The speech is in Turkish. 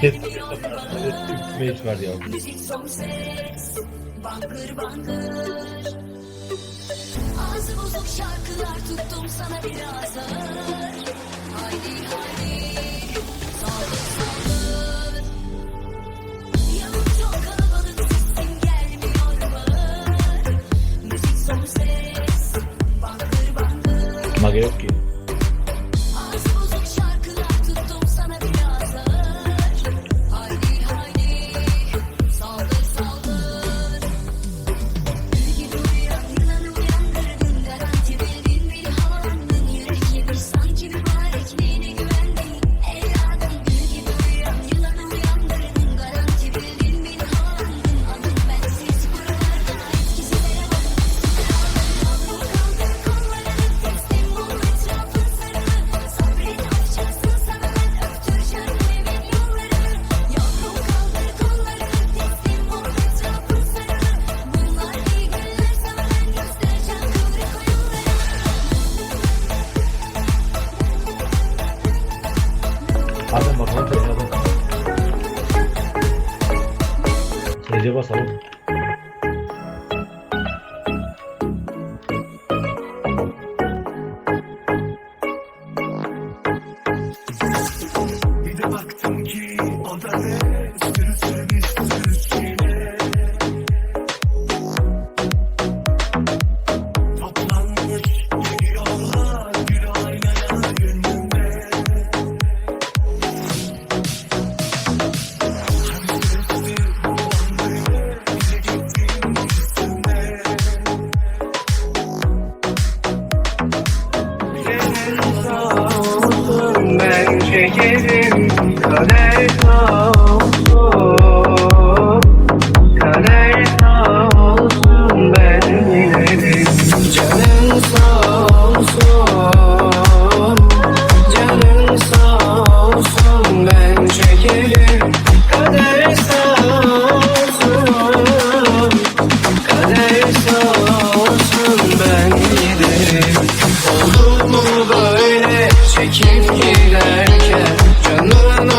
Test mate var ya. Bangır bangır Ağzı bozuk şarkılar tuttum sana biraz ağır Haydi haydi Saldır ki. Adem bakalım bakalım. Recep basalım. Bir de baktım ki o Çekerim Kader giderken Canına